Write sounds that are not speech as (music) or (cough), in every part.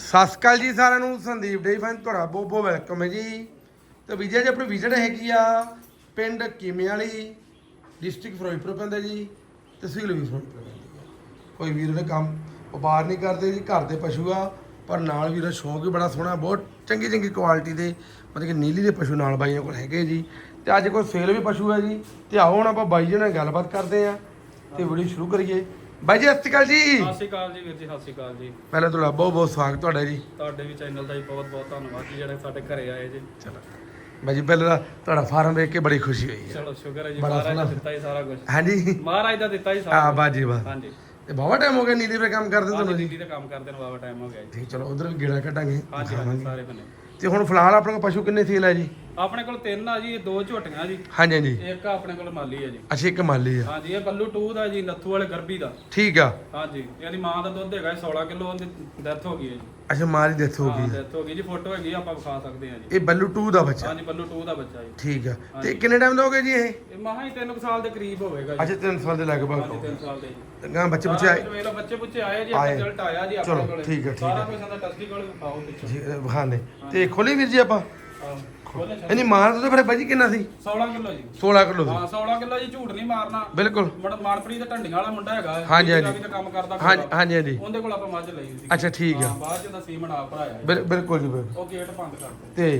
ਸਤਿ ਸ਼੍ਰੀ ਅਕਾਲ ਜੀ ਸਾਰਿਆਂ ਨੂੰ, ਸੰਦੀਪ ਡੇ ਫੈਨ ਤੁਹਾਡਾ ਬਹੁਤ ਬਹੁਤ ਵੈਲਕਮ ਹੈ ਜੀ। ਤੇ ਵਿਜੇ ਜੀ, ਆਪਣੀ ਵਿਜ਼ਿਟ ਹੈਗੀ ਆ ਪਿੰਡ ਕੀਮੇ ਵਾਲੀ ਡਿਸਟ੍ਰਿਕਟ ਫਿਰੋਜ਼ਪੁਰ ਪੈਂਦਾ ਜੀ ਤਹਿਸੀਲ ਵੀ ਫਿਰੋਜ਼ਪੁਰ ਪੈਂਦੀ ਹੈ ਕੋਈ ਵੀਰ ਨੇ ਕੰਮ ਵਪਾਰ ਨਹੀਂ ਕਰਦੇ ਜੀ, ਘਰ ਦੇ ਪਸ਼ੂ ਆ, ਪਰ ਨਾਲ ਵੀਰ ਦਾ ਸ਼ੌਂਕ ਵੀ ਬੜਾ ਸੋਹਣਾ, ਬਹੁਤ ਚੰਗੀ ਚੰਗੀ ਕੁਆਲਿਟੀ ਦੇ, ਮਤਲਬ ਕਿ ਨੀਲੀ ਦੇ ਪਸ਼ੂ ਨਾਲ ਬਾਈਆਂ ਕੋਲ ਹੈਗੇ ਜੀ। ਤੇ ਅੱਜ ਕੋਲ ਸੇਲ ਵੀ ਪਸ਼ੂ ਹੈ ਜੀ, ਤੇ ਆਓ ਹੁਣ ਆਪਾਂ ਬਾਈ ਜੀ ਨਾਲ ਗੱਲਬਾਤ ਕਰਦੇ ਆ, ਤੇ ਵੀਡੀਓ ਸ਼ੁਰੂ ਕਰੀਏ। ਬਾਈ ਜੀ ਸਤਿ ਸ਼੍ਰੀ ਅਕਾਲ ਜੀ। ਸਤਿ ਸ਼੍ਰੀ ਅਕਾਲ ਜੀ ਵੀਰ ਜੀ ਸਤਿ ਸ਼੍ਰੀ ਅਕਾਲ ਜੀ। ਪਹਿਲਾਂ ਤੁਹਾਡਾ ਬਹੁਤ ਬਹੁਤ ਸਵਾਗਤ ਤੁਹਾਡਾ ਜੀ। ਤੁਹਾਡੇ ਵੀ ਚੈਨਲ ਦਾ ਜੀ ਬਹੁਤ ਬਹੁਤ ਧੰਨਵਾਦ ਜੀ ਜਿਹੜੇ ਸਾਡੇ ਘਰੇ ਆਏ ਜੀ। ਚਲੋ। ਬਾਈ ਜੀ ਪਹਿਲਾਂ ਤੁਹਾਡਾ ਫਾਰਮ ਵੇਖ ਕੇ ਬੜੀ ਖੁਸ਼ੀ ਹੋਈ ਹੈ। ਚਲੋ ਸ਼ੁਕਰ ਹੈ ਜੀ ਬੜਾ ਮਹਾਰਾਜ ਦਾ ਸੋਹਣਾ। ਦਿੱਤਾ ਹੀ ਸਾਰਾ ਕੁਝ ਹਾਂਜੀ। ਮਹਾਰਾਜ ਦਾ ਦਿੱਤਾ ਹੀ ਆ ਸਾਰਾ ਬਾਜੀ ਵਾਹ। ਹਾਂਜੀ। ਤੇ ਬਾਵਾ ਟਾਈਮ ਹੋ ਗਿਆ ਨੀਲੀ ਤੇ ਕੰਮ ਕਰਦੇ ਤੁਹਾਨੂੰ ਹਾਂਜੀ ਜੀ ਦਿੱਲੀ ਦਾ ਕੰਮ ਕਰਦੇ ਨੂੰ ਬਾਬਾ ਟਾਈਮ ਹੋ ਗਿਆ ਜੀ। ਠੀਕ ਚਲੋ ਉਧਰ ਵੀ ਗੇੜਾ ਕੱਢਾਂਗੇ ਹਾਂਜੀ ਹਾਂਜੀ ਸਾਰੇ ਬਨੇ। ਤੇ ਹੁਣ ਫਿਲਹਾਲ ਆਪਣੇ ਕੋਲ ਪਸ਼ੂ ਕਿੰਨੇ ਸੇਲ ਹੈ ਜੀ? ਆਪਣੇ ਕੋਲ ਤਿੰਨ ਆ ਜੀ ਦੋ ਝੋਟੀਆਂ ਜੀ। ਹਾਂਜੀ ਹਾਂਜੀ। ਇੱਕ ਆਪਣੇ ਕੋਲ ਮਾਲੀ ਹੈ ਜੀ। ਅੱਛਾ ਇੱਕ ਮਾਲੀ ਆ। ਹਾਂਜੀ ਇਹ ਬੱਲੂ 2 ਦਾ ਜੀ ਨੱਥੂ ਵਾਲੇ ਗਰਬੀ ਦਾ। ਠੀਕ ਆ। ਹਾਂਜੀ ਇਹਦੀ ਮਾਂ ਦਾ ਦੁੱਧ ਹੈਗਾ ਜੀ 16 ਕਿਲੋ ਉਹਦੀ ਡੈਥ ਹੋ ਗਈ ਹੈ ਜੀ। ਅੱਛਾ ਮਾਰੀ ਡੈਥ ਹੋ ਹਾਂ ਗਈ ਡੈਥ ਹੋ ਗਈ ਜੀ ਫੋਟੋ ਹੈਗੀ ਆ, ਆਪਾਂ ਵਿਖਾ ਸਕਦੇ ਹਾਂ ਜੀ। ਇਹ ਬੱਲੂ 2 ਦਾ ਬੱਚਾ। ਹਾਂਜੀ ਬੱਲੂ 2 ਦਾ ਬੱਚਾ ਜੀ। ਠੀਕ ਆ। ਤੇ ਕਿੰਨੇ ਟਾਈਮ ਦਾ ਹੋ ਗਿਆ ਜੀ ਇਹ? ਇਹ ਮਹਾ ਹੀ 3 ਸਾਲ ਦੇ ਕਰੀਬ ਹੋਵੇਗਾ ਜੀ। ਅੱਛਾ 3 ਸਾਲ ਦੇ ਲਗਭਗ ਹਾਂਜੀ 3 ਸਾਲ ਦੇ ਜੀ। ਗਾਂ ਬੱਚੇ ਬੱਚੇ ਆਏ? ਵੇਲਾ ਬੱਚੇ ਪੁੱਛੇ ਆਏ ਜੀ ਆਏ। ਰਿਜ਼ਲਟ ਆਇਆ ਜੀ ਚਲੋ, ਆਪਣੇ ਕੋਲੇ। ਠੀਕ ਹੈ, ਠੀਕ ਸਾਰਾ। ਕੁਝ ਅੰਦਰ ਟੈਸਟੀਕਲ ਪਾਓ ਪਿੱਛੇ। ਜੀ ਬਹਾਨੇ ਤੇ ਖੋਲੀ ਵੀਰ ਜੀ ਆਪਾਂ? ਇਹਨੀ ਮਾਰ ਤਾਂ ਫਿਰ ਬਾਈ ਜੀ ਕਿੰਨਾ ਸੀ? 16 ਕਿਲੋ ਜੀ। 16 ਕਿਲੋ ਦੀ ਹਾਂ 16 ਕਿਲੋ ਜੀ ਝੂਠ ਨਹੀਂ ਮਾਰਨਾ। ਬਿਲਕੁਲ। ਮੜ ਮਾਨਪ੍ਰੀਤ ਦੇ ਢੰਡੀਆਂ ਵਾਲਾ ਮੁੰਡਾ ਹੈਗਾ ਹਾਂਜੀ, ਹਾਂਜੀ। ਵੀ ਕੰਮ ਕਰਦਾ ਹਾਂਜੀ। ਹਾਂਜੀ ਹਾਂਜੀ। ਉਹਦੇ ਕੋਲ ਆਪਾਂ ਮੱਝ ਲਈ ਸੀ। ਅੱਛਾ ਠੀਕ ਆ। ਹਾਂ ਬਾਅਦ ਚ ਦਾ ਸੀਮਨ ਆ ਭਰਾਇਆ ਬਿਲਕੁਲ ਜੀ ਬਿਲਕੁਲ। ਉਹ ਗੇਟ ਬੰਦ ਕਰ ਤੇ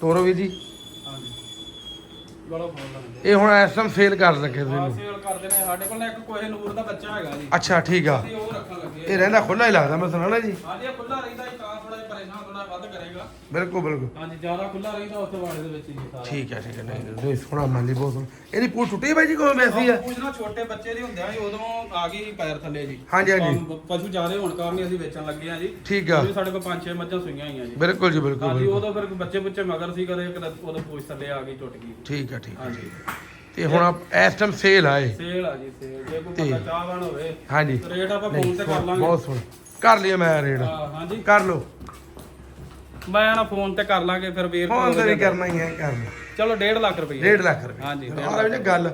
ਤੋਰੋ ਵੀਰ ਜੀ। ਹਾਂਜੀ। ਇਹ ਹੁਣ ਇਸ ਟਾਈਮ ਸੇਲ ਕਰ ਲੱਗੇ ਤੁਸੀਂ ਹਾਂ। ਸੇਲ ਕਰਦੇ ਨੇ। ਸਾਡੇ ਕੋਲ ਇੱਕ ਕੋਹੇ ਨੂਰ ਦਾ ਬੱਚਾ ਹੈਗਾ ਜੀ। ਅੱਛਾ ਠੀਕ ਆ। ਇਹ ਰਹਿੰਦਾ ਖੁੱਲਾ ਹੀ ਲੱਗਦਾ ਮੈਂ ਸੁਣਾ ਨਾ ਜੀ। ਹਾਂਜੀ ਇਹ ਖੁੱਲਾ ਰਹਿੰਦਾ ਜੀ। ਕਰੇਗਾ ਬਿਲਕੁਲ ਬਿਲਕੁਲ। ਹਾਂਜੀ ਜ਼ਿਆਦਾ ਖੁੱਲਾ ਰਹਿੰਦਾ ਉੱਥੇ ਵਾੜੇ ਦੇ ਵਿੱਚ ਹੀ ਸਾਰਾ। ਠੀਕ ਹੈ ਠੀਕ ਹੈ ਨਹੀਂ ਨਹੀਂ ਸੋਹਣਾ ਮਾਲੀ ਬਹੁਤ ਸੋਹਣਾ। ਇਹਦੀ ਪੂਛ ਟੁੱਟੀ ਬਾਈ ਜੀ ਕੋਈ ਵੈਸੀ ਆ? ਪੂਛ ਨਾ ਛੋਟੇ ਬੱਚੇ ਦੀ ਹੁੰਦਿਆਂ ਜੀ ਉਦੋਂ ਆ ਗਈ ਸੀ ਪੈਰ ਥੱਲੇ ਜੀ। ਹਾਂਜੀ, ਹਾਂਜੀ। ਪਸ਼ੂ- ਜ਼ਿਆਦੇ ਹੋਣ ਕਾਰਨ ਹੀ ਅਸੀਂ ਵੇਚਣ ਲੱਗੇ ਆ ਜੀ। ਠੀਕ ਆ। ਸਾਡੇ ਕੋਲ ਪੰਜ ਛੇ ਮੱਝਾਂ ਸੂਈਆਂ ਹੋਈਆਂ ਜੀ। ਬਿਲਕੁਲ ਜੀ ਬਿਲਕੁਲ ਹਾਂਜੀ। ਉਦੋਂ ਫਿਰ ਬੱਚੇ ਬੁੱਚੇ ਮਗਰ ਸੀ ਕਦੇ ਉਦੋਂ ਪੂਛ ਥੱਲੇ ਆ ਗਈ ਟੁੱਟ ਗਈ। ਠੀਕ ਹੈ ਠੀਕ ਹੈ ਹਾਂਜੀ। ਤੇ ਹੁਣ ਇਸ ਟਾਈਮ ਸੇਲ ਆਏ ਸੇਲ ਆ ਜੀ ਸੇਲ ਜੇ ਕੋਈ ਬੰਦਾ ਚਾਹਵਾਨ ਹੋਵੇ ਹਾਂਜੀ। ਰੇਟ ਆਪਾਂ ਫੋਨ ਤੇ ਕਰ ਲਾਂਗੇ। ਬਹੁਤ ਸੋਹਣਾ। ਕਰ ਲਿਆ ਮੈਂ ਹਾਂ, ਹਾਂਜੀ। ਕਰ ਲੋ ਮੈਂ ਨਾ ਫੋਨ ਤੇ ਕਰ ਲਾਂਗੇ ਫਿਰ ਵੀਰ ਫੋਨ ਤੇ ਵੀ ਕਰਨਾ ਹੀ ਹੈ ਕਰ ਲਓ ਚਲੋ 1.5 ਲੱਖ ਰੁਪਏ 1.5 ਲੱਖ ਰੁਪਏ ਹਾਂਜੀ, ਆਹ ਵੀ ਗੱਲ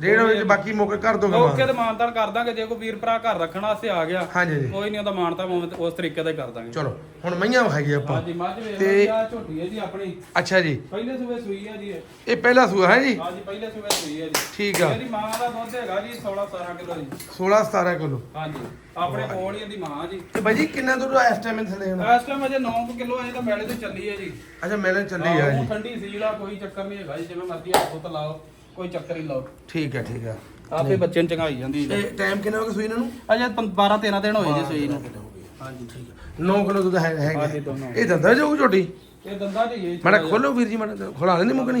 ਡੇਢ ਵਜੇ ਬਾਕੀ ਮੌਕੇ ਕਰ ਦੋਗਾ ਓਕੇ ਤੇ ਮਾਨਤਾਨ ਕਰ ਦਾਂਗੇ ਜੇ ਕੋਈ ਵੀਰ ਭਰਾ ਘਰ ਰੱਖਣ ਵਾਸਤੇ ਆ ਗਿਆ ਹਾਂਜੀ ਜੀ ਕੋਈ ਨਹੀਂ ਉਹਦਾ ਮਾਨਤਾ ਉਸ ਤਰੀਕੇ ਦਾ ਹੀ ਕਰ ਦਾਂਗੇ। ਚਲੋ ਹੁਣ ਮਈਆਂ ਵਿਖਾਈਏ ਆਪਾਂ। ਹਾਂਜੀ ਮੱਝ ਵੇਖ ਲਈ ਆ ਝੋਟੀ ਹੈ ਜੀ ਆਪਣੀ। ਅੱਛਾ ਜੀ। ਪਹਿਲੇ ਸੂਬੇ ਸੂਈ ਹੈ ਜੀ ਇਹ। ਪਹਿਲਾ ਸੂਆ ਹੈ ਜੀ? ਹਾਂਜੀ ਪਹਿਲੇ ਸੂਬੇ ਸੂਈ ਹੈ ਜੀ। ਠੀਕ ਆ। ਇਹਦੀ ਮਾਂ ਦਾ ਦੁੱਧ ਹੈਗਾ ਜੀ 16 17 ਕਿਲੋ ਜੀ। 16 17 ਕਿਲੋ। ਹਾਂਜੀ ਆਪਣੇ ਕੋਲ ਹੀ ਇਹਦੀ ਮਾਂ ਜੀ। ਤੇ ਬਾਈ ਜੀ ਕਿੰਨਾ ਦੁੱਧ ਇਸ ਟਾਈਮ ਥਲੇ ਹੁਣ ਇਸ ਟਾਈਮ ਅਜੇ 9 ਕਿਲੋ ਅਜੇ ਤਾਂ ਮੈਲੇ ਤੇ ਚੱਲੀ ਹੈ ਜੀ। ਅੱਛਾ ਮੇਰੇ ਚੱਲੀ ਹਾਂ, ਜੀ। ਠੰਡੀ ਸੀਲ ਆ ਕੋਈ ਚੱਕਰ ਨਹੀਂ ਹੈਗਾ ਜੀ ਜਿਵੇਂ ਮਰਜ਼ੀ ਹੱਥ ਉੱਤ ਲਾਓ। ਕੋਈ ਚੱਕਰ ਹੀ ਲਾਓ। ਠੀਕ ਹੈ ਠੀਕ ਹੈ। ਆਪੇ ਬੱਚੇ ਨੂੰ ਚੰਗਾਈ ਜਾਂਦੀ ਤੇ ਹੈ ਟਾਈਮ ਕਿੰਨਾ ਹੋ ਗਿਆ ਸੂਈ ਇਹਨਾਂ ਨੂੰ? ਅਜੇ 12 13 ਦਿਨ ਹੋਏ ਜੀ ਸੂਈ ਨੂੰ। ਹਾਂਜੀ। 9 ਕਿਲੋ ਦੁੱਧ ਹੈ ਹੈਗਾ। ਹਾਂਜੀ, ਦੋਨੋਂ। ਇਹ ਦੰਦਾ ਜੋ ਝੋਟੀ ਇਹ ਦੰਦਾਂ ਦੀ ਹੈ ਮਾੜਾ ਖੋਲੋ ਵੀਰ ਜੀ ਮਾੜਾ ਖੋਲਾ ਲੈਂਦੀ ਮੁਕਣੀ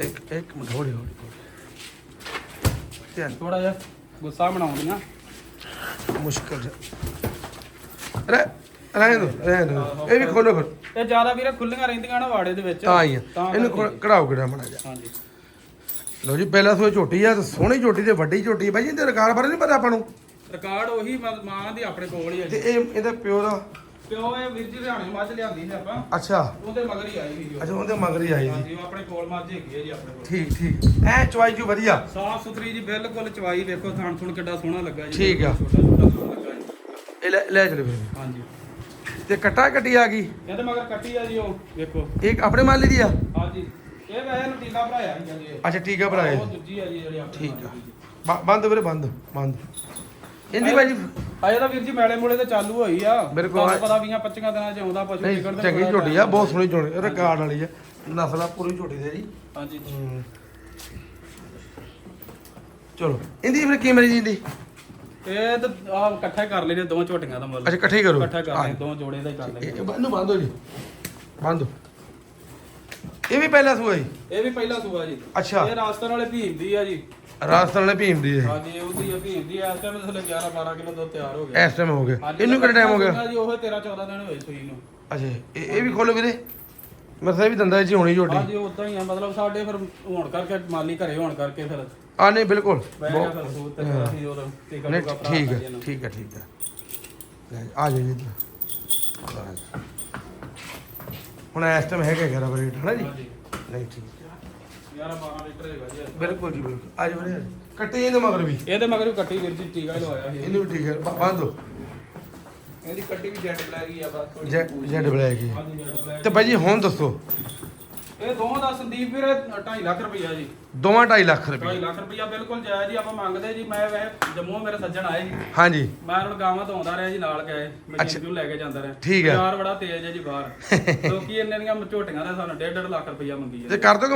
ਇੱਕ ਇੱਕ ਮਿੰਟ ਹੌਲੀ ਹੌਲੀ ਹੌਲੀ। ਧਿਆਨ। ਥੋੜਾ ਜਿਹਾ ਗੁੱਸਾ ਬਣਾਉਂਦੀਆਂ। ਮੁਸ਼ਕਲ ਜਿਹਾ। ਰਹਿ ਰਹਿ ਦੋ ਰਹਿ ਦੋ। ਇਹ ਵੀ ਖੋਲੋ ਫਿਰ। ਇਹ ਜ਼ਿਆਦਾ ਵੀਰੇ ਖੁੱਲੀਆਂ ਰਹਿੰਦੀਆਂ ਨਾ ਵਾੜੇ ਦੇ ਵਿੱਚ। ਤਾਂ ਹੀ ਆ। ਤਾਂ ਇਹਨੂੰ ਕਢਾਓ ਕਿਹੜਾ ਮਾੜਾ ਜਿਹਾ। ਹਾਂਜੀ। ਲਓ ਜੀ ਪਹਿਲਾ ਸੋਏ ਝੋਟੀ ਆ ਤੇ ਸੋਹਣੀ ਝੋਟੀ ਤੇ ਵੱਡੀ ਝੋਟੀ ਬਾਈ ਜੀ ਇਹਦੇ ਰਿਕਾਰਡ ਬਾਰੇ ਨਹੀਂ ਪਤਾ ਆਪਾਂ ਨੂੰ? ਰਿਕਾਰਡ ਉਹੀ ਮ- ਮਾਂ ਦੀ ਆਪਣੇ ਕੋਲ ਹੀ ਹੈ ਤੇ ਜੀ। ਇਹ ਇਹਦਾ ਪਿਓ ਦਾ? ਪਿਓ ਇਹ ਵੀਰ ਜੀ ਹਰਿਆਣੇ ਮੱਝ ਲਿਆਂਦੀ ਸੀ ਆਪਾਂ। ਅੱਛਾ। ਉਹਦੇ ਮਗਰ ਹੀ ਆਈ ਵੀਡੀਓ ਅੱਛਾ ਉਹਦੇ ਮਗਰ ਹੀ ਆਈ ਜੀ ਹਾਂਜੀ ਉਹ ਆਪਣੇ ਕੋਲ ਮੱਝ ਹੈਗੀ ਹੈ ਜੀ ਆਪਣੇ ਕੋਲ। ਠੀਕ ਠੀਕ। ਐ ਚਵਾਈ ਜੂ ਵਧੀਆ। ਸਾਫ਼ ਸੁਥਰੀ ਜੀ ਬਿਲਕੁਲ ਚਵਾਈ ਵੇਖੋ ਥਣ ਥੁਣ ਕਿੱਡਾ ਸੋਹਣਾ ਲੱਗਾ ਜੀ। ਠੀਕ ਆ। ਛੋਟਾ ਛੋਟਾ ਸੋਹਣਾ ਲੱਗਾ ਜੀ। ਇਹ ਲੈ ਲੈ ਚਲੇ ਫਿਰ। ਹਾਂਜੀ। ਤੇ ਕੱਟਾ ਕੱਟੀ ਆ ਗਈ। ਇਹਦੇ ਮਗਰ ਕੱਟੀ ਆ ਜੀ ਉਹ ਵੇਖੋ। ਇਹ ਆਪਣੇ ਮਾਲੀ ਦੀ ਆ? ਹਾਂਜੀ। ਇਹ ਵੈਸੇ ਨਟੀਲਾ ਭਰਾਇਆ ਸੀ ਜੀ। ਅੱਛਾ ਠੀਕ ਆ ਭਰਾ ਇਹ ਉਹ ਦੂਜੀ ਆ ਜੀ ਜਿਹੜੀ ਆਪਣੀ ਠੀਕ ਆ। ਬ- ਬੰਦ ਵੀਰੇ ਬੰਦ ਬੰਦ। ਇਹਦੀ ਬਾਈ ਜੀ ਅਜੇ ਤਾਂ ਵੀਰ ਜੀ ਮੈਲੇ ਮੂਲੇ ਤੇ ਚਾਲੂ ਹੋਈ ਆ। ਬਿਲਕੁਲ। ਤੁਹਾਨੂੰ ਪਤਾ 20 25 ਦਿਨਾਂ ਚ ਆਉਂਦਾ ਪਸ਼ੂ ਨਹੀਂ ਨਿਕਲਦਾ ਚੰਗੀ ਝੋਟੀ ਆ ਬਹੁਤ ਸੋਹਣੀ ਝੋਟੀ ਰਿਕਾਰਡ ਵਾਲੀ ਆ। ਨਸਲ ਆ ਪੂਰੀ ਝੋਟੀ ਦੇ ਜੀ। ਹਾਂਜੀ। ਹੂੰ। ਚਲੋ ਇਹਦੀ ਫਿਰ ਕੀ ਮਰੀ ਜੀ ਦੀ ਇਹ ਤਾਂ ਆ ਇਕੱਠਾ ਹੀ ਕਰ ਲੈਨੇ ਦੋਵਾਂ ਝੋਟੀਆਂ ਦਾ ਮੁੱਲ। ਅੱਛਾ ਇਕੱਠੇ ਕਰੋ। ਇਕੱਠਾ ਕਰ ਲੈਨੇ ਦੋ ਜੋੜੇ ਦਾ ਹੀ ਕਰ ਲੈਨੇ ਇਹ ਬੰਨੂ ਬੰਦ ਹੋ ਜੀ। ਬੰਦ ਹੋ। ਇਹ ਵੀ ਪਹਿਲਾ ਸੂਆ ਜੀ? ਇਹ ਵੀ ਪਹਿਲਾ ਸੂਆ ਜੀ। ਅੱਛਾ। ਇਹ ਰਾਜਸਥਾਨ ਵਾਲੇ ਭੀਮ ਦੀ ਆ ਜੀ। ਰਾਜਸਥਾਨ ਨੇ ਭੀਮ ਦੀ ਹੈ ਹਾਂਜੀ ਉਹਦੀ ਆ ਭੀਮ ਦੀ ਇਸ ਟਾਈਮ ਥੱਲੇ 11 12 ਕਿਲੋ ਦੁੱਧ ਤਿਆਰ ਹੋ ਗਿਆ। ਇਸ ਟਾਈਮ ਹੋ ਗਿਆ। ਹਾਂਜੀ, ਇਹਨੂੰ ਕਿੰਨਾ ਟਾਈਮ ਹੋ ਗਿਆ? ਜੀ ਉਹ 13 14 ਦਿਨ ਹੋਏ ਸੂਈ ਨੂੰ। ਅੱਛਾ ਇਹ ਇਹ ਵੀ ਖੋਲੋ ਵੀਰੇ। ਮਸਾ ਵੀ ਦੰਦਾ ਜੀ ਹੋਣੀ ਝੋਟੀ। ਹਾਂਜੀ ਉਦਾਂ ਹੀ ਆ। ਮਤਲਬ ਸਾਡੇ ਫਿਰ ਹੋਣ ਕਰਕੇ ਮਾਲੀ ਘਰੇ ਹੋਣ ਕਰਕੇ ਫਿਰ ਆ ਨਹੀਂ ਬਿਲਕੁਲ। ਨਹੀਂ ਠੀਕ ਹੈ। ਠੀਕ ਹੈ ਠੀਕ ਹੈ ਆ ਜਾਓ ਜੀ। ਹੁਣ ਇਸ ਟਾਈਮ ਹੈਗਾ 11 ਵਜੇ ਹੈ ਨਾ ਜੀ? ਨਹੀਂ ਠੀਕ ਹੈ। 11 12 ਲੀਟਰ ਹੈਗਾ ਜੀ ਇਹ। ਬਿਲਕੁਲ ਜੀ ਬਿਲਕੁਲ। ਆ ਜਾਓ ਵੀਰੇ। ਕੱਟੇ ਇਹਦੇ ਮਗਰ ਵੀ। ਇਹਦੇ ਮਗਰ ਵੀ ਕੱਟੀ ਵੀਰ ਜੀ ਟੀਕਾ ਹੀ ਲਵਾਇਆ ਸੀ। ਇਹਨੂੰ ਵੀ ਠੀਕ ਹੈ। ਬ- ਬੰਦ ਹੋ। ਇਹਦੀ ਕੱਟੀ ਵੀ ਜੈਟ ਬਲੈਕ ਹੀ ਆ ਬਸ ਥੋੜ੍ਹੀ ਜੈਡ ਜਿਹੀ। ਜੈਡ ਬਲੈਕ ਹੀ ਹਾਂਜੀ ਜੈਟ ਬਲੈਕ ਤੇ ਬਾਈ ਜੀ ਹੁਣ ਦੱਸੋ। ਇਹ ਦੋਵਾਂ ਦਾ ਸੰਦੀਪ ਵੀਰ 2.5 ਲੱਖ ਰੁਪਈਆ ਜੀ। ਦੋਵਾਂ 2.5 ਲੱਖ 2.5 ਰੁਪਏ ਲੱਖ ਰੁਪਈਆ ਬਿਲਕੁਲ ਜਾਇਜ਼ ਜੀ ਆਪਾਂ ਮੰਗਦੇ ਜੀ। ਮੈਂ ਵੈਸੇ ਜੰਮੂ ਮੇਰੇ ਸੱਜਣ ਆਏ ਜੀ ਹਾਂਜੀ। ਮੈਂ ਹੁਣ ਗਾਵਾਂ ਤੋਂ ਆਉਂਦਾ ਰਿਹਾ ਜੀ ਨਾਲ ਗਏ। ਅੱਛਾ। ਮਸ਼ੀਨ ਨੂੰ ਲੈ ਕੇ ਜਾਂਦਾ ਰਿਹਾ। ਠੀਕ ਹੈ। ਬਾਜ਼ਾਰ ਬੜਾ ਤੇਜ਼ ਹੈ ਜੀ ਬਾਹਰ। (laughs) ਲੋਕੀ ਇੰਨੇ ਦੀਆਂ ਝੋਟੀਆਂ ਦਾ ਸਾਨੂੰ 1.5 ਲੱਖ ਰੁਪਈਆ ਮੰਗੀ ਤੇ ਹੈ ਕਰ ਦੋ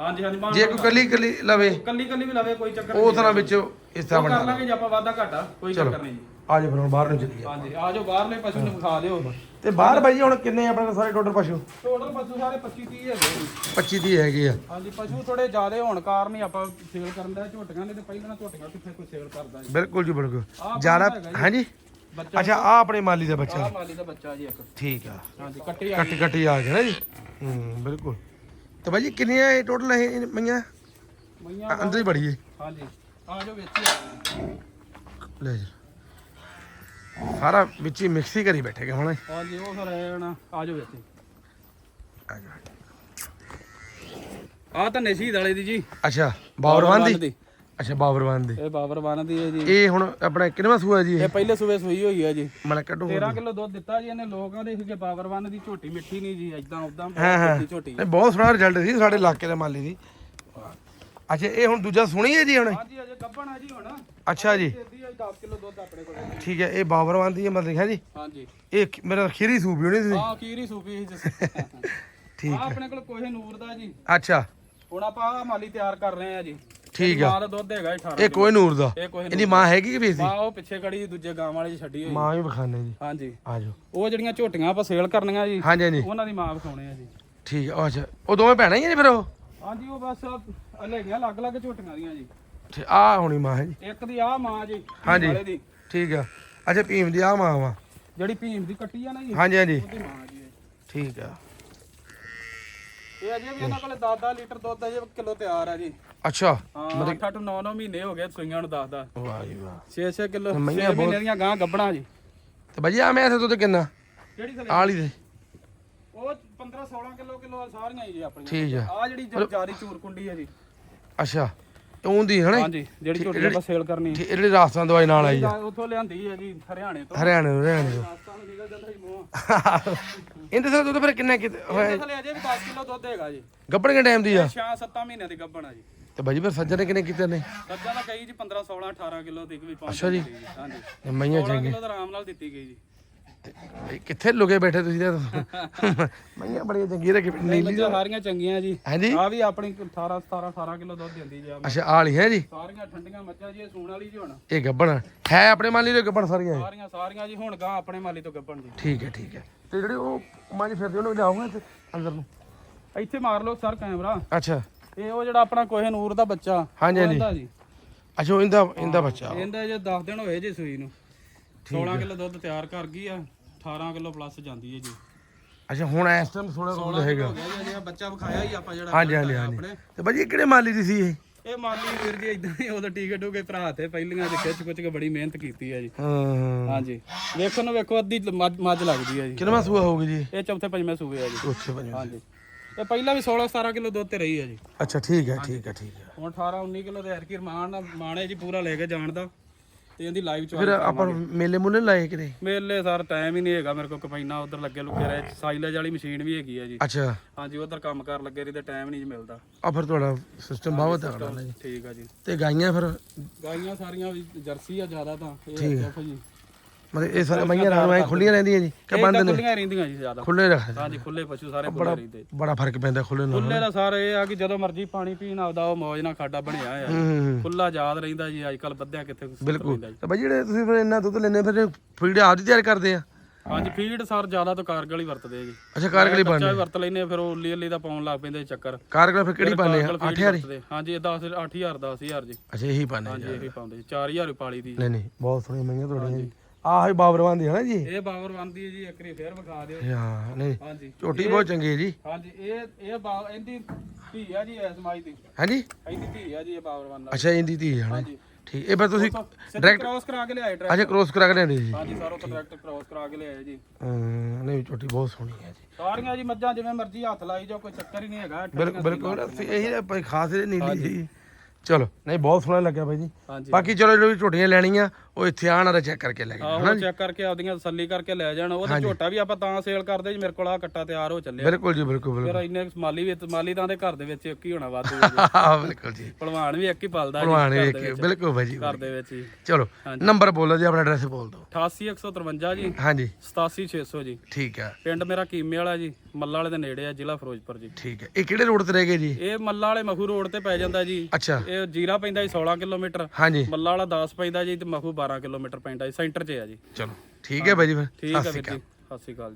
ਹਾਂਜੀ ਹਾਂਜੀ ਮਾਨ ਜੇ ਕੋਈ ਕੱਲੀ ਕੱਲੀ ਲਵੇ। ਕੱਲੀ ਕੱਲੀ ਵੀ ਲਵੇ ਕੋਈ ਚੱਕਰ ਉਹ ਤਰ੍ਹਾਂ ਵਿੱਚ ਇਸ ਤਰ੍ਹਾਂ ਉਹ ਕਰ ਬਣਾ ਲਾਂਗੇ ਜੇ ਆਪਾਂ ਵਾਧਾ ਘਾਟਾ ਕੋਈ। ਚੱਕਰ ਨਹੀਂ ਜੀ। ਆ ਜਾ ਫਿਰ ਹੁਣ ਬਾਹਰ ਨੂੰ ਚੱਲੀਏ ਹਾਂਜੀ ਆ ਜਾਓ ਬਾਹਰਲੇ ਪਸ਼ੂ ਨੂੰ ਵਿਖਾ ਦਿਓ ਤੇ ਬਾਹਰ ਬਾਈ ਜੀ ਹੁਣ ਕਿੰਨੇ ਆਪਣੇ ਕੋਲ ਸਾਰੇ ਟੋਟਲ ਪਸ਼ੂ? ਟੋਟਲ ਪਸ਼ੂ ਸਾਰੇ 25 30 ਹੈਗੇ ਜੀ। 25 ਦੀ ਹੈਗੇ ਆ। ਹਾਂਜੀ ਪਸ਼ੂ ਥੋੜੇ ਜ਼ਿਆਦੇ ਹੋਣ ਕਾਰਨ ਹੀ ਆਪਾਂ ਸੇਲ ਕਰਨ ਦਾ ਝੋਟੀਆਂ ਨੇ ਤੇ ਪਹਿਲਾਂ ਝੋਟੀਆਂ ਕਿੱਥੇ ਕੋਈ ਸੇਲ ਕਰਦਾ ਜੀ। ਬਿਲਕੁਲ ਜੀ ਬਿਲਕੁਲ। ਜ਼ਿਆਦਾ। ਹਾਂਜੀ? ਬੱਚਾ ਅੱਛਾ ਆ ਆਪਣੇ ਮਾਲੀ ਦਾ ਬੱਚਾ। ਆਹ ਮਾਲੀ ਦਾ ਬੱਚਾ ਜੀ ਇੱਕ। ਠੀਕ ਆ। ਹਾਂਜੀ ਕੱਟੀ ਆ ਕੱਟ ਕੱਟੀ ਆ ਗਿਆ ਨਾ ਜੀ। ਹੂੰ ਬਿਲਕੁਲ। ਤੇ ਬਾਈ ਜੀ ਕਿੰਨੀਆਂ ਇਹ ਟੋਟਲ ਇਹ ਮਈਆਂ? ਮਈਆਂ ਅੰਦਰ ਹੀ ਬੜੀ ਹੈ ਹਾਂਜੀ ਆ ਜਾਓ ਵਿੱਚ ਹੀ ਆ ਜਾਓ। ਲੈ ਜੀ। ਸਾਰਾ ਵਿੱਚ ਹੀ ਮਿਕਸ ਹੀ ਕਰੀ ਬੈਠੇ ਗਏ ਹੁਣ। ਹਾਂਜੀ ਉਹ ਫਿਰ ਇਹ ਹੁਣ ਆ ਜਾਓ। ਆ ਤਾਂ ਨਸ਼ੀਦ ਵਾਲੇ ਦੀ ਜੀ। ਅੱਛਾ ਬਾਬਰਵਾਨ ਦੀ? ਅੱਛਾ ਬਾਬਰਵਾਨ ਦੀ। ਇਹ ਬਾਬਰਵਾਨ ਦੀ ਹੈ ਜੀ। ਇਹ ਹੁਣ ਆਪਣਾ ਕਿੰਨਵਾਂ ਸੂਆ ਜੀ ਇਹ? ਪਹਿਲੇ ਸੂਬੇ ਸੂਈ ਹੋਈ ਹੈ ਜੀ। ਮਤਲਬ ਕੱਢੋ 13 ਕਿਲੋ ਦੁੱਧ ਦਿੱਤਾ ਜੀ ਇਹਨੇ ਲੋਕਾਂ ਦੇ ਸੀਗੇ ਬਾਬਰਵਾਨ ਦੀ ਝੋਟੀ ਮਿੱਠੀ ਨਹੀਂ ਜੀ ਐਦਾਂ ਉਦਾਂ ਹਾਂ, ਹਾਂ। ਮਿੱਠੀ ਝੋਟੀ ਇਹ ਬਹੁਤ ਸੋਹਣਾ ਰਿਜ਼ਲਟ ਸੀ ਸਾਡੇ ਇਲਾਕੇ ਦੇ ਮਾਲੀ ਦੀ। ਅੱਛਾ ਇਹ ਹੁਣ ਦੂਜਾ ਸੁਣੀ ਹੈ ਜੀ ਹੁਣ? ਹਾਂਜੀ ਅਜੇ ਗੱਭਣ ਆ ਜੀ ਹੁਣ। ਅੱਛਾ ਜੀ। ਦੇਦੀ ਆ 10 ਕਿਲੋ ਦੁੱਧ ਆਪਣੇ ਕੋਲ। ਠੀਕ ਹੈ ਇਹ ਬਾਬਰਵਾਨ ਦੀ ਹੈ ਮਤਲਬ ਹੈ ਜੀ? ਹਾਂਜੀ। ਇਹ ਖ- ਮੇਰਾ ਖੀਰੀ ਸੂਪੀ ਹੋਣੀ ਸੀ ਆਹ ਕੀਰੀ ਸੂਪੀ ਸੀ ਜਿਸ (laughs) ਠੀਕ ਆ ਆਪਣੇ ਕੋਲ ਕੋਹੇ ਨੂਰ ਦਾ ਜੀ। ਅੱਛਾ। ਹੁਣ ਆਪਾਂ ਆਹ ਮਾਲੀ ਤਿਆਰ ਕਰ ਰਹੇ ਆ ਜੀ। ਠੀਕ ਆ। ਮਾਂ ਦਾ ਦੁੱਧ ਹੈਗਾ 18 ਇਹ ਕੋਈ ਨੂਰ ਦਾ? ਇਹ ਕੋਹੇ ਇਹਦੀ ਮਾਂ ਹੈਗੀ ਕਿ ਵੀ ਸੀ ਮਾਂ ਉਹ ਪਿੱਛੇ ਖੜੀ ਦੂਜੇ ਗਾਂ ਵਾਲੀ 'ਚ ਛੱਡੀ ਹੋਈ ਮਾਂ ਵੀ ਵਿਖਾਣੇ ਜੀ। ਹਾਂਜੀ। ਆ ਜਾਓ ਉਹ ਜਿਹੜੀਆਂ ਝੋਟੀਆਂ ਆਪਾਂ ਸੇਲ ਕਰਨੀਆਂ ਜੀ ਹਾਂਜੀ ਹਾਂਜੀ। ਉਹਨਾਂ ਦੀ ਮਾਂ ਵਿਖਾਉਣੇ ਆ ਜੀ। ਠੀਕ ਹੈ ਉਹ ਅੱਛਾ। ਉਹ ਦੋਵੇਂ ਭੈਣਾਂ ਹੀ ਆ ਜੀ ਫਿਰ ਉਹ? ਹਾਂਜੀ ਉਹ ਬਸ ਲੈਗੀਆਂ ਅਲੱਗ-ਅਲੱਗ ਝੋਟੀਆਂ ਦੀਆਂ ਜੀ। ਆ ਹੋਣੀ ਮਾਂ ਹੈ ਜੀ। ਇੱਕ ਦੀ ਆ ਮਾਂ ਜੀ ਹਾਂਜੀ। ਵਾਲੇ ਦੀ। ਠੀਕ ਆ। ਅੱਛਾ ਭੀਮ ਦੀ ਆ ਮਾਂ ਵਾ। ਜਿਹੜੀ ਭੀਮ ਦੀ ਕੱਟੀ ਆ ਨਾ ਜੀ ਹਾਂਜੀ ਹਾਂਜੀ। ਉਹਦੀ ਮਾਂ ਜੀ ਇਹ। ਠੀਕ ਆ। ਇਹ ਅਜੇ ਵੀ ਇਹਨਾਂ ਕੋਲੇ 10-10 ਲੀਟਰ ਦੁੱਧ ਅਜੇ ਕਿਲੋ ਤਿਆਰ ਆ ਜੀ। ਅੱਛਾ ਹਾਂ 8 ਤੋਂ 9-9 ਮਹੀਨੇ ਹੋ ਗਏ ਸੂਈਆਂ ਨੂੰ 10-10 ਵਾਹ ਜੀ ਵਾਹ। 6-6 ਕਿਲੋ ਮਈਆਂ 6 ਮਹੀਨੇ ਦੀਆਂ ਗਾਂ ਗੱਬਣਾ ਜੀ। ਤੇ ਆ ਮੈਂ ਇੱਥੇ ਦੁੱਧ ਕਿੰਨਾ? ਕਿਹੜੀ ਥਲੇ? ਆਲੀ ਦੇ ਉਹ 15-16 ਕਿਲੋ ਕਿਲੋ ਸਾਰੀਆਂ ਹੀ ਜੀ ਆਪਣੀਆਂ। ਠੀਕ ਆ। ਆ ਜਿਹੜੀ ਜਾਰੀ ਚੂਰ ਕੁੰਡੀ ਹੈ ਜੀ। ਅੱਛਾ ਉਹਦੀ ਹਨਾ ਹਾਂਜੀ ਜਿਹੜੀ ਝੋਟੀ ਆਪਾਂ ਸੇਲ ਕਰਨੀ। ਠੀਕ, ਇਹ ਜਿਹੜੀ ਰਾਜਸਥਾਨ ਦਵਾਈ ਨਾਲ ਆਈ ਆ। ਉੱਥੋਂ ਲਿਆਂਦੀ ਹੈ ਜੀ ਹਰਿਆਣੇ ਤੋਂ। ਹਰਿਆਣੇ ਨੂੰ ਹਰਿਆਣੇ ਤੋਂ। ਰਾਸਤਾ ਨੂੰ ਨਿਕਲ ਜਾਂਦਾ ਜੀ ਮੂੰਹ। ਇਹਦੇ ਸਾਥ ਦੁੱਧ ਫਿਰ ਕਿੰਨਾ ਕਿ ਹੋਇਆ ਇਹਦੇ ਥਲੇ ਅਜੇ ਵੀ 10 ਕਿਲੋ ਦੁੱਧ ਹੈਗਾ ਜੀ। ਗੱਬੜ ਕੇ ਟਾਈਮ ਦੀ ਆ? 6-7 ਮਹੀਨਿਆਂ ਦੀ ਗੱਬਣ ਆ ਜੀ। ਤੇ ਬਾਜੀ ਫਿਰ ਸੱਜਣ ਨੇ ਕਿੰਨੇ ਕੀਤੇ ਨੇ? ਸੱਜਾਂ ਦਾ ਕਈ ਜੀ 15 16 18 ਕਿਲੋ ਤੱਕ ਵੀ ਪਹੁੰਚ ਅੱਛਾ ਜੀ। ਜਾਂਦੀ ਜੀ ਹਾਂਜੀ। ਇਹ ਮਈਆਂ 16 ਚੰਗੇ ਕਿਲੋ ਤਾਂ ਆਰਾਮ ਨਾਲ ਦਿੱਤੀ ਗਈ ਜੀ। ਇਹ ਕਿੱਥੇ ਲੁਕੇ ਬੈਠੇ ਤੁਸੀਂ ਤਾਂ? ਮਈਆਂ ਬੜੀਆਂ ਚੰਗੀਆਂ ਰੱਖੀ ਨੀਲੀ ਮੱਝਾਂ ਸਾਰੀਆਂ ਚੰਗੀਆਂ ਜੀ। ਹਾਂਜੀ? ਆ ਵੀ ਆਪਣੀ 18 17 18 ਕਿਲੋ ਦੁੱਧ ਦਿੰਦੀ ਜੀ ਆ ਅੱਛਾ ਆਲੀ ਹੈ ਜੀ? ਸਾਰੀਆਂ ਠੰਡੀਆਂ ਮੱਝਾਂ ਜੀ ਇਹ ਸੂਣ ਵਾਲੀ ਜੀ ਹੁਣ। ਇਹ ਗੱਬਣ। ਹੈ ਆਪਣੇ ਮਾਲੀ ਦੇ ਗੱਬਣ ਸਾਰੀਆਂ? ਸਾਰੀਆਂ ਸਾਰੀਆਂ ਜੀ ਹੁਣ ਗਾਂ ਆਪਣੇ ਮਾਲੀ ਤੋਂ ਗੱਬਣ ਜੀ। ਠੀਕ ਹੈ ਠੀਕ ਹੈ। ਤੇ ਜਿਹੜੇ ਉਹ ਮਾਂ ਫਿਰਦੇ ਉਹਨੂੰ ਲਿਆਉਂਗਾ ਇੱਥੇ ਅੰਦਰ ਨੂੰ? ਇੱਥੇ ਮਾਰ ਲਓ ਸਰ ਕੈਮਰਾ। ਅੱਛਾ। ਇਹ ਉਹ ਜਿਹੜਾ ਆਪਣਾ ਕੋਹੇ ਨੂਰ ਦਾ ਬੱਚਾ ਹਾਂਜੀ, ਹਾਂਜੀ। ਅੱਛਾ ਇਹਦਾ ਇਹਦਾ ਬੱਚਾ। ਇਹਦਾ ਜੇ 10 ਦਿਨ ਹੋਏ ਜੇ ਸੂਈ ਨੂੰ। 16 ਕਿਲੋ ਦੁੱਧ ਤਿਆਰ ਕਰ ਗਈ ਆ 18 ਕਿਲੋ ਪਲੱਸ ਜਾਂਦੀ ਹੈ ਜੀ। ਅੱਛਾ ਹੁਣ ਇਸ ਟਾਈਮ ਥੋੜਾ ਦੁੱਧ ਹੈਗਾ। ਹੋ ਗਿਆ ਜੀ ਜਿਹੜਾ ਬੱਚਾ ਵਿਖਾਇਆ ਹੀ ਆਪਾਂ ਜਿਹੜਾ ਹਾਂਜੀ ਹਾਂਜੀ ਹਾਂਜੀ। ਤੇ ਬਾਜੀ ਇਹ ਕਿਹੜੇ ਮਾਲੀ ਦੀ ਸੀ ਇਹ? ਇਹ ਮਾਲੀ ਵੀਰ ਜੀ ਇਦਾਂ ਹੀ ਉਹਦਾ ਟਿਕਟ ਟੂਕੇ ਭਰਾ ਤੇ ਪਹਿਲੀਆਂ ਦੇ ਖਿੱਚ ਖੁੱਚ ਕੇ ਬੜੀ ਮਿਹਨਤ ਕੀਤੀ ਹੈ ਜੀ। ਹਾਂ ਹਾਂਜੀ। ਵੇਖਣ ਨੂੰ ਵੇਖੋ ਅੱਧੀ ਮੱਝ ਮੱਝ ਲੱਗਦੀ ਹੈ ਜੀ। ਕਿੰਨਾ ਸੂਆ ਹੋਊਗੀ ਜੀ? ਇਹ ਚੌਥੇ ਪੰਜਵੇਂ ਸੂਏ ਆ ਜੀ। ਉੱਥੇ ਪੰਜ ਹਾਂਜੀ। ਇਹ ਪਹਿਲਾਂ ਵੀ 16 17 ਕਿਲੋ ਦੁੱਧ ਤੇ ਰਹੀ ਹੈ ਜੀ। ਅੱਛਾ ਠੀਕ ਹੈ ਠੀਕ ਹੈ ਠੀਕ ਹੈ। ਹੁਣ 18 19 ਕਿਲੋ ਦੇ ਹਰਕੀ ਰਮਾਨ ਮਾਣੇ ਜੀ ਪੂਰਾ ਲੈ ਕੇ ਜਾਣ ਦਾ। ਤੇ ਇਹਦੀ ਲਾਈਵ ਚ ਫਿਰ ਆਪਾਂ ਨੂੰ ਮੇਲੇ ਮੁੱਲੇ ਲਾਏ ਕਿਤੇ? ਮੇਲੇ ਸਰ ਟਾਈਮ ਹੀ ਨਹੀਂ ਹੈਗਾ ਮੇਰੇ ਕੋਲ ਕਪੈਨਾ ਉਧਰ ਲੱਗੇ ਲੁੱਗੇ ਰਹੇ ਸਾਈਲੇਜ ਵਾਲੀ ਮਸ਼ੀਨ ਵੀ ਹੈਗੀ ਆ ਜੀ। ਅੱਛਾ। ਹਾਂਜੀ ਉਧਰ ਕੰਮ ਕਰ ਲੱਗੇ ਰਹੀ ਤੇ ਟਾਈਮ ਨਹੀਂ ਮਿਲਦਾ। ਆ ਫਿਰ ਤੁਹਾਡਾ ਸਿਸਟਮ ਬਹੁਤ ਤਗੜਾ ਹੈ ਜੀ। ਠੀਕ ਆ ਜੀ। ਤੇ ਗਾਈਆਂ ਫਿਰ? ਗਾਈਆਂ ਸਾਰੀਆਂ ਜਰਸੀ ਆ ਜ਼ਿਆਦਾ ਤਾਂ ਇਹ। ਦੇਖੋ ਜੀ ਮਤਲਬ ਇਹ ਸਾਰੇ ਮਈਆਂ ਰਾਣੂ ਐ ਖੁੱਲੀਆਂ ਰਹਿੰਦੀਆਂ ਜੀ ਕਿ ਬੰਦ ਨੇ? ਖੁੱਲੀਆਂ ਰਹਿੰਦੀਆਂ ਜੀ ਜ਼ਿਆਦਾ। ਖੁੱਲੇ ਰੱਖਦੇ ਹਾਂਜੀ ਖੁੱਲੇ ਪਸ਼ੂ ਸਾਰੇ ਬੜਾ ਖੁੱਲੇ ਰਹਿੰਦੇ। ਬੜਾ ਫ਼ਰਕ ਪੈਂਦਾ ਖੁੱਲੇ ਨਾਲ। ਖੁੱਲੇ ਦਾ ਸਰ ਇਹ ਆ ਕਿ ਜਦੋਂ ਮਰਜ਼ੀ ਪਾਣੀ ਪੀਣ ਆਉਦਾ ਉਹ ਮੌਜ ਨਾਲ ਖਾਡਾ ਬਣਿਆ। ਹੂੰ ਖੁੱਲਾ ਯਾਦ ਰਹਿੰਦਾ ਜੀ ਅੱਜ ਕੱਲ ਬੱਦਿਆਂ ਕਿੱਥੇ ਬਿਲਕੁਲ। ਤੇ ਬਾਈ ਜਿਹੜੇ ਤੁਸੀਂ ਫਿਰ ਇੰਨਾ ਦੁੱਧ ਲੈਣੇ ਫਿਰ ਫੀਡ ਆਪ ਦੀ ਤਿਆਰ ਕਰਦੇ ਆ? ਹਾਂਜੀ ਫੀਡ ਸਰ ਜ਼ਿਆਦਾ ਤੋਂ ਕਾਰਗਲ ਹੀ ਵਰਤਦੇ ਆ ਜੀ। ਅੱਛਾ ਕਾਰਗਲੀ ਪਾਣੇ ਵੀ ਵਰਤ ਲੈਨੇ ਫਿਰ ਉਹ ਉੱਲੀ ਉੱਲੀ ਦਾ ਪਾਉਣ ਲੱਗ ਪੈਂਦੇ ਚੱਕਰ। ਕਾਰਗਲ ਫਿਰ ਕਿਹੜੀ ਪਾਣੇ ਆ? ਕਾਰਗਲ feed 8000 ਵਰਤਦੇ। ਹਾਂਜੀ ਇਹ 10 8000 10000 ਜੀ। ਅੱਛਾ ਇਹੀ ਪਾਣੇ ਹਾਂਜੀ ਇਹੀ ਪਾਉਂਦੇ ਜੀ। 4000 ਪਾਲੀ ਦੀ ਨਹੀਂ ਨਹੀਂ ਬਹੁਤ ਸੋਹਣੀਆਂ ਮਈਆਂ ਤੁਹਾਡੀਆਂ ਜੀ। ਆਹ ਹੀ ਬਾਬਰਵਾਨ ਦੀ ਹੈ ਨਾ ਜੀ? ਇਹ ਬਾਬਰ ਬੰਦੀ ਹੈ ਜੀ ਇੱਕ ਵਾਰੀ ਫੇਰ ਵਿਖਾ ਦਿਓ। ਹਾਂ ਨਹੀਂ ਹਾਂਜੀ। ਝੋਟੀ ਬਹੁਤ ਚੰਗੀ ਹੈ ਜੀ। ਹਾਂਜੀ ਇਹ ਇਹ ਬਾ- ਇਹਦੀ ਧੀ ਆ ਜੀ ਐਸ ਮਾਈ ਦੀ। ਹਾਂਜੀ? ਇਹਦੀ ਧੀ ਆ ਜੀ ਇਹ ਬਾਬਰ ਬੰਦਾ। ਅੱਛਾ ਇੰਦੀ ਧੀ ਹੈ ਨਾ ਹਾਂਜੀ। ਠੀਕ ਇਹ ਫਿਰ ਤੁਸੀਂ ਸਿੱਧੀ ਕ੍ਰਾਸ ਕਰਾ ਕੇ ਲਿਆਏ ਟਰੈਕ ਅੱਛਾ ਕ੍ਰੋਸ ਕਰਾ ਕੇ ਲੈਂਦੇ ਜੀ। ਹਾਂਜੀ ਸਾਰੋਂ ਤੋਂ ਡਾਇਰੈਕਟ ਕ੍ਰਾਸ ਕਰਾ ਕੇ ਲਿਆਏ ਜੀ। ਹਮ, ਨਹੀਂ ਝੋਟੀ ਬਹੁਤ ਸੋਹਣੀ ਹੈ ਜੀ। ਸਾਰੀਆਂ ਜੀ ਮੱਝਾਂ ਜਿਵੇਂ ਮਰਜ਼ੀ ਹੱਥ ਲਾਈ ਜਾਓ ਕੋਈ ਚੱਕਰ ਹੀ ਨਹੀਂ ਹੈਗਾ। ਬਿਲਕੁਲ ਬਿਲਕੁਲ ਅਸੀਂ ਇਹੀ ਭਾਈ ਖਾਸ ਇਹ ਨੀਲੀ ਜੀ। ਚਲੋ ਨਹੀਂ ਬਹੁਤ ਸੋਹਣਾ ਲੱਗਿਆ ਬਾਈ ਜੀ। ਹਾਂਜੀ। ਬਾਕੀ ਚਲੋ ਜਿਹੜੀ ਝੋਟੀਆਂ ਲੈਣੀਆਂ ਉਹ ਇੱਥੇ ਆਣ ਵਾਲਾ ਚੈੱਕ ਕਰਕੇ ਲੈ ਗਏ ਆਹੋ ਚੈੱਕ ਕਰਕੇ ਆਪਦੀਆਂ ਤਸੱਲੀ ਕਰਕੇ ਲੈ ਜਾਣ ਉਹ ਤਾਂ ਝੋਟਾ ਵੀ ਆਪਾਂ ਤਾਂ ਸੇਲ ਕਰਦੇ ਜੀ ਮੇਰੇ ਕੋਲ ਆ ਕੱਟਾ ਤਿਆਰ ਹੋ ਚੱਲਿਆ। ਬਿਲਕੁਲ ਜੀ ਬਿਲਕੁਲ ਬਿਲਕੁਲ। ਫਿਰ ਇੰਨੇ ਮਾਲੀ ਵੀ ਮਾਲੀ ਤਾਂ ਦੇ ਘਰ ਦੇ ਵਿੱਚ ਇੱਕ ਹੀ ਹੋਣਾ ਵਾਧੂ ਹਾਂ, ਬਿਲਕੁਲ ਜੀ। ਭਲਵਾਨ ਵੀ ਇੱਕ ਹੀ ਪਲਦਾ ਜੀ ਭਲਵਾਨ ਘਰ ਵੇਖ ਦੇ ਕੇ ਵਿੱਚ। ਬਿਲਕੁਲ ਭਾਜੀ ਘਰ ਦੇ ਵਿੱਚ ਚਲੋ ਨੰਬਰ ਬੋਲੋ ਜੀ ਆਪਣਾ ਐਡਰੈਸ ਬੋਲ ਦਿਓ। 88153 ਜੀ। ਹਾਂਜੀ। 87600 ਜੀ। ਠੀਕ ਹੈ ਪਿੰਡ ਮੇਰਾ ਕੀਮੇ ਵਾਲਾ ਜੀ ਮੱਲਾ ਵਾਲੇ ਦੇ ਨੇੜੇ ਆ ਜ਼ਿਲ੍ਹਾ ਫਿਰੋਜ਼ਪੁਰ ਜੀ। ਠੀਕ ਹੈ ਇਹ ਕਿਹੜੇ ਰੋਡ ਤੇ ਰਹਿ ਗਏ ਜੀ? ਇਹ ਮੱਲਾ ਵਾਲੇ ਮਖੂ ਰੋਡ ਤੇ ਪੈ ਜਾਂਦਾ ਜੀ। ਅੱਛਾ। ਇਹ ਜੀਰਾ ਪੈਂਦਾ ਜੀ 16 ਕਿਲੋਮੀਟਰ। ਹਾਂਜੀ। ਮੱਲਾ ਵਾਲਾ 10 ਪੈਂਦਾ ਜੀ ਤੇ ਮਖੂ 12 ਕਿਲੋਮੀਟਰ ਪੈਂਦਾ ਜੀ ਸੈਂਟਰ 'ਚ ਆ ਜੀ। ਚਲੋ ਠੀਕ ਹੈ ਭਾਜੀ ਫਿਰ। ਠੀਕ ਆ ਵੀਰ ਜੀ ਸਤਿ ਸ਼੍ਰੀ ਅਕਾਲ